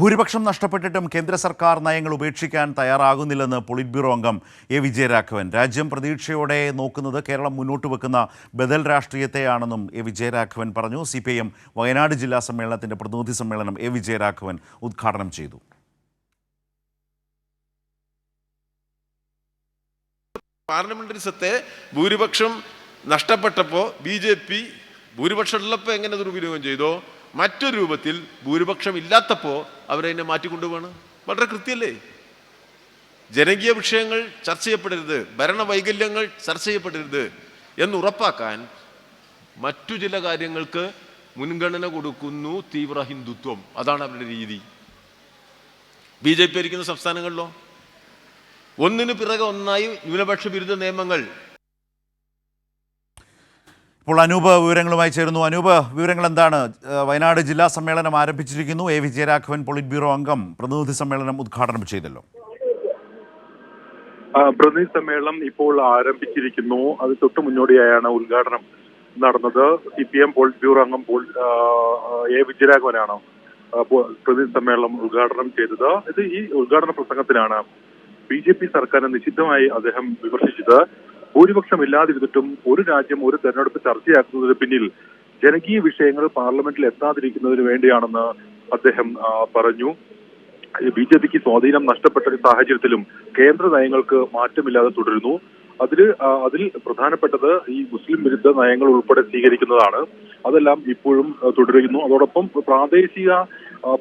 ഭൂരിപക്ഷം നഷ്ടപ്പെട്ടിട്ടും കേന്ദ്ര സർക്കാർ നയങ്ങൾ ഉപേക്ഷിക്കാൻ തയ്യാറാകുന്നില്ലെന്ന് പൊളിറ്റ് ബ്യൂറോ അംഗം എ വിജയരാഘവൻ. രാജ്യം പ്രതീക്ഷയോടെ നോക്കുന്നത് കേരളം മുന്നോട്ട് വെക്കുന്ന ബദൽ രാഷ്ട്രീയത്തെയാണെന്നും എ വിജയരാഘവൻ പറഞ്ഞു. സി പി വയനാട് ജില്ലാ സമ്മേളനത്തിന്റെ പ്രതിനിധി സമ്മേളനം എ വിജയരാഘവൻ ഉദ്ഘാടനം ചെയ്തു. പാർലമെന്ററി സത്തെ ഭൂരിപക്ഷം നഷ്ടപ്പെട്ടപ്പോൾ ബി ജെ പി ഭൂരിപക്ഷം ഉള്ളപ്പോൾ എങ്ങനെ ദുർവിനിയോഗം ചെയ്തോ? മറ്റൊരു രൂപത്തിൽ ഭൂരിപക്ഷം ഇല്ലാത്തപ്പോൾ അവരതിനെ മാറ്റിക്കൊണ്ടുപോകണം വളരെ കൃത്യമല്ലേ ജനകീയ വിഷയങ്ങൾ ചർച്ച ചെയ്യപ്പെടരുത് ഭരണവൈകല്യങ്ങൾ ചർച്ച ചെയ്യപ്പെടരുത് എന്ന് ഉറപ്പാക്കാൻ മറ്റു ചില കാര്യങ്ങൾക്ക് മുൻഗണന കൊടുക്കുന്നു തീവ്ര ഹിന്ദുത്വം. അതാണ് അവരുടെ രീതി. ബി ജെ പി ഭരിക്കുന്ന സംസ്ഥാനങ്ങളിലോ? ഒന്നിനു പിറകെ ഒന്നായി ന്യൂനപക്ഷ വിരുദ്ധ നിയമങ്ങൾ ഇപ്പോൾ അനൂപ് വിവരങ്ങളുമായി ചേരുന്നു. അനൂപ് വിവരങ്ങൾ എന്താണ് വയനാട് ജില്ലാ സമ്മേളനം ആരംഭിച്ചിരിക്കുന്നു. എ വിജയരാഘവൻ പോളിറ്റ് ബ്യൂറോ അംഗം പ്രതിനിധി സമ്മേളനം ഉദ്ഘാടനം ചെയ്തല്ലോ. പ്രതിനിധി സമ്മേളനം ഇപ്പോൾ ആരംഭിച്ചിരിക്കുന്നു. അത് തൊട്ട് മുന്നോടിയായാണ് ഉദ്ഘാടനം നടന്നത്. C P M politburo അംഗം എ വിജയരാഘവനാണ് പ്രതിനിധി സമ്മേളനം ഉദ്ഘാടനം ചെയ്തത്. ഇത് ഈ ഉദ്ഘാടന പ്രസംഗത്തിലാണ് ബി ജെ പി സർക്കാരിനെ നിശിതമായി അദ്ദേഹം വിമർശിച്ചത്. ഭൂരിപക്ഷം ഇല്ലാതിരുന്നിട്ടും ഒരു രാജ്യം ഒരു തെരഞ്ഞെടുപ്പ് ചർച്ചയാക്കുന്നതിന് പിന്നിൽ ജനകീയ വിഷയങ്ങൾ പാർലമെന്റിൽ എത്താതിരിക്കുന്നതിന് വേണ്ടിയാണെന്ന് അദ്ദേഹം പറഞ്ഞു. ബി ജെ പിക്ക് സ്വാധീനം നഷ്ടപ്പെട്ട ഒരു സാഹചര്യത്തിലും കേന്ദ്ര നയങ്ങൾക്ക് മാറ്റമില്ലാതെ തുടരുന്നു. അതിൽ അതിൽ പ്രധാനപ്പെട്ടത് ഈ മുസ്ലിം വിരുദ്ധ നയങ്ങൾ ഉൾപ്പെടെ സ്വീകരിക്കുന്നതാണ്. അതെല്ലാം ഇപ്പോഴും തുടരുന്നു. അതോടൊപ്പം പ്രാദേശിക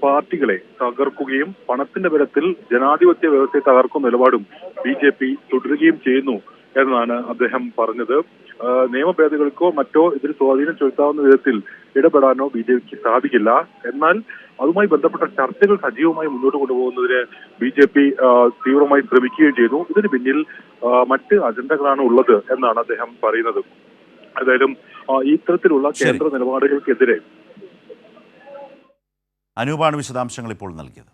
പാർട്ടികളെ തകർക്കുകയും പണത്തിന്റെ ബലത്തിൽ ജനാധിപത്യ വ്യവസ്ഥയെ തകർക്കുന്ന നിലപാടും ബി ജെ പി തുടരുകയും ചെയ്യുന്നു. എന്നാണ് അദ്ദേഹം പറഞ്ഞത്. നിയമഭേദഗതികൾക്കോ മറ്റോ ഇതിൽ സ്വാധീനം ചെലുത്താവുന്ന വിധത്തിൽ ഇടപെടാനോ ബി ജെ പിക്ക് സാധിക്കില്ല. എന്നാൽ അതുമായി ബന്ധപ്പെട്ട ചർച്ചകൾ സജീവമായി മുന്നോട്ട് കൊണ്ടുപോകുന്നതിന് ബി ജെ പി തീവ്രമായി ശ്രമിക്കുകയും ചെയ്തു. ഇതിന് പിന്നിൽ മറ്റ് അജണ്ടകളാണ് ഉള്ളത് എന്നാണ് അദ്ദേഹം പറയുന്നത്. ഏതായാലും ഇത്തരത്തിലുള്ള. കേന്ദ്ര നിലപാടുകൾക്കെതിരെ അനൂപാണ് വിശദാംശങ്ങൾ ഇപ്പോൾ നൽകിയത്.